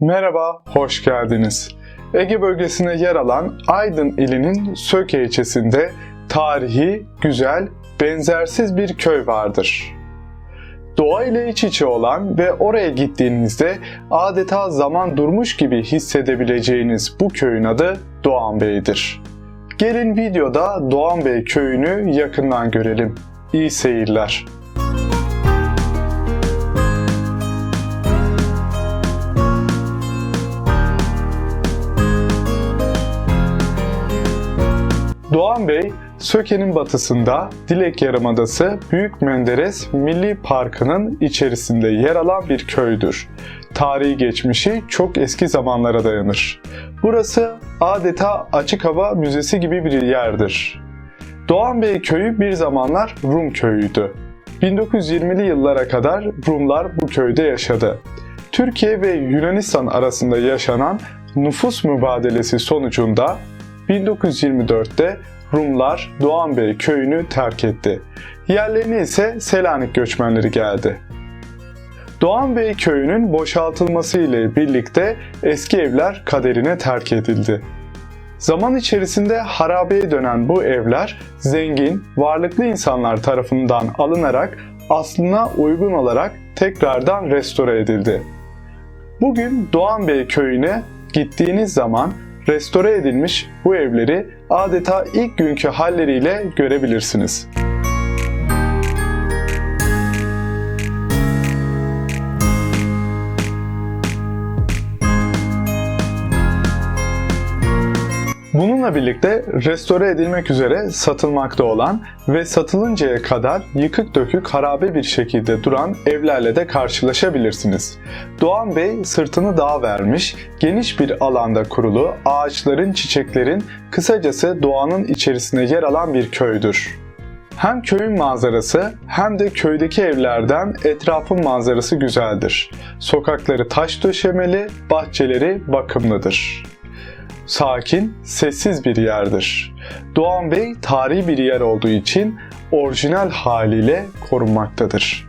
Merhaba, hoş geldiniz. Ege bölgesine yer alan Aydın ilinin Söke ilçesinde tarihi, güzel, benzersiz bir köy vardır. Doğa ile iç içe olan ve oraya gittiğinizde adeta zaman durmuş gibi hissedebileceğiniz bu köyün adı Doğan Bey'dir. Gelin videoda Doğan Bey köyünü yakından görelim. İyi seyirler. Doğan Bey, Söke'nin batısında Dilek Yarımadası Büyük Menderes Milli Parkı'nın içerisinde yer alan bir köydür. Tarihi geçmişi çok eski zamanlara dayanır. Burası adeta açık hava müzesi gibi bir yerdir. Doğan Bey köyü bir zamanlar Rum köyüydü. 1920'li yıllara kadar Rumlar bu köyde yaşadı. Türkiye ve Yunanistan arasında yaşanan nüfus mübadelesi sonucunda 1924'te Rumlar Doğan Bey köyünü terk etti. Yerlerine ise Selanik göçmenleri geldi. Doğan Bey köyünün boşaltılması ile birlikte eski evler kaderine terk edildi. Zaman içerisinde harabeye dönen bu evler zengin, varlıklı insanlar tarafından alınarak aslına uygun olarak tekrardan restore edildi. Bugün Doğan Bey köyüne gittiğiniz zaman restore edilmiş bu evleri adeta ilk günkü halleriyle görebilirsiniz. Bununla birlikte restore edilmek üzere satılmakta olan ve satılıncaya kadar yıkık dökük harabe bir şekilde duran evlerle de karşılaşabilirsiniz. Doğan Bey sırtını dağa vermiş, geniş bir alanda kurulu, ağaçların, çiçeklerin, kısacası doğanın içerisinde yer alan bir köydür. Hem köyün manzarası hem de köydeki evlerden etrafın manzarası güzeldir. Sokakları taş döşemeli, bahçeleri bakımlıdır sakin, sessiz bir yerdir. Doğan Bey tarihi bir yer olduğu için orijinal haliyle korunmaktadır.